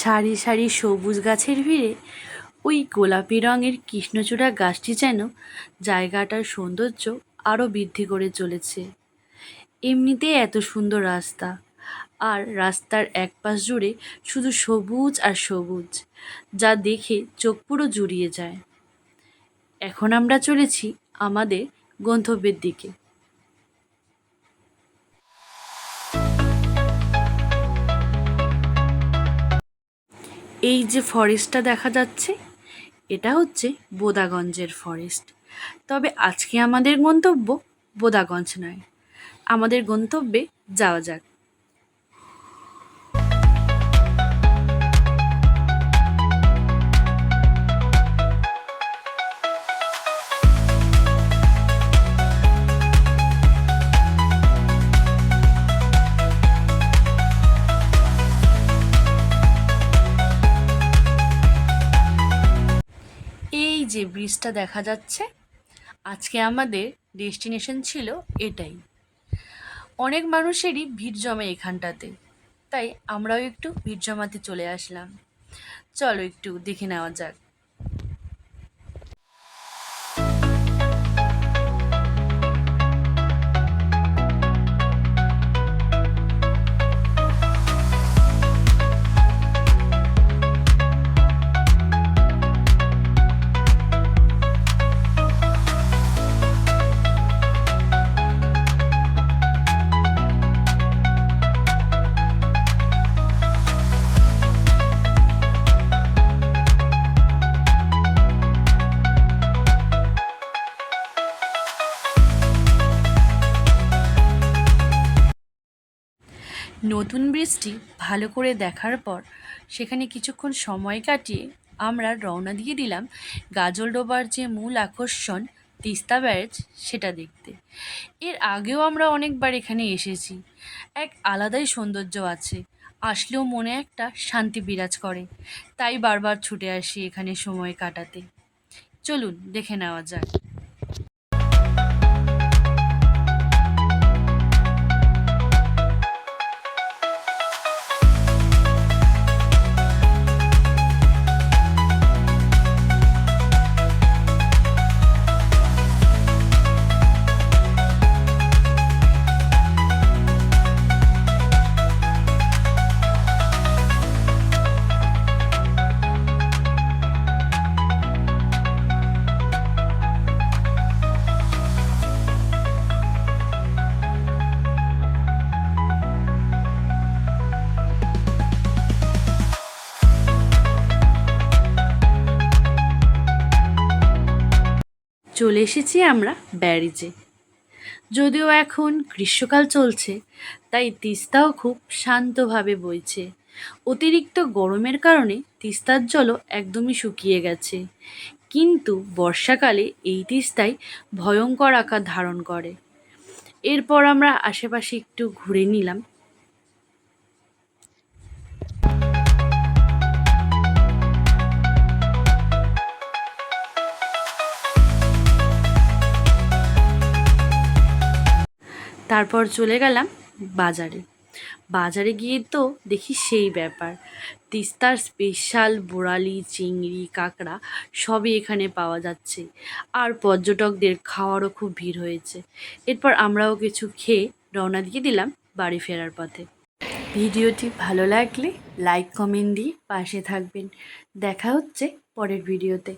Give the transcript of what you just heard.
সারি সারি সবুজ গাছের ভিড়ে ওই গোলাপি রঙের কৃষ্ণচূড়া গাছটি যেন জায়গাটার সৌন্দর্য আরও বৃদ্ধি করে চলেছে। এমনিতেই এত সুন্দর রাস্তা আর রাস্তার এক পাশ জুড়ে শুধু সবুজ আর সবুজ, যা দেখে চোখ পুরো জুড়িয়ে যায়। এখন আমরা চলেছি আমাদের গন্তব্যের দিকে। এই যে ফরেস্টটা দেখা যাচ্ছে, এটা হচ্ছে বোদাগঞ্জের ফরেস্ট তবে আজকে আমাদের গন্তব্য বোদাগঞ্জ নয়, আমাদের গন্তব্যে যাওয়া যাক। এই যে ব্রিজটা দেখা যাচ্ছে, আজকে আমাদের ডেস্টিনেশন ছিল এটাই। অনেক মানুষেরই ভিড় জমে এখানটাতে, তাই আমরাও একটু ভিড় জমাতে চলে আসলাম। চলো একটু দেখে নেওয়া যাক। নতুন ব্রিজটি ভালো করে দেখার পর সেখানে কিছুক্ষণ সময় কাটিয়ে আমরা রওনা দিয়ে দিলাম গাজলডোবার যে মূল আকর্ষণ তিস্তা ব্যারেজ সেটা দেখতে। এর আগেও আমরা অনেকবার এখানে এসেছি। এক আলাদাই সৌন্দর্য আছে। আসলেও মনে একটা শান্তি বিরাজ করে। তাই বারবার ছুটে আসি এখানে সময় কাটাতে। চলুন, দেখে নেওয়া যাক। চলে এসেছি আমরা ব্যারিজে। যদিও এখন গ্রীষ্মকাল চলছে, তাই তিস্তাও খুব শান্তভাবে বইছে। অতিরিক্ত গরমের কারণে তিস্তার জলও একদমই শুকিয়ে গেছে। কিন্তু বর্ষাকালে এই তিস্তায় ভয়ঙ্কর আকার ধারণ করে। এরপর আমরা আশেপাশে একটু ঘুরে নিলাম তারপর চলে গেলাম বাজারে। বাজারে গিয়ে তো দেখি সেই ব্যাপার। তিস্তার স্পেশাল বোড়ালি, চিংড়ি, কাঁকড়া সবই এখানে পাওয়া যাচ্ছে। আর পর্যটকদের খাওয়ারও খুব ভিড় হয়েছে। এরপর আমরাও কিছু খেয়ে রওনা দিয়ে দিলাম বাড়ি ফেরার পথে। ভিডিওটি ভালো লাগলে লাইক কমেন্ট দিয়ে পাশে থাকবেন। দেখা হচ্ছে পরের ভিডিওতে।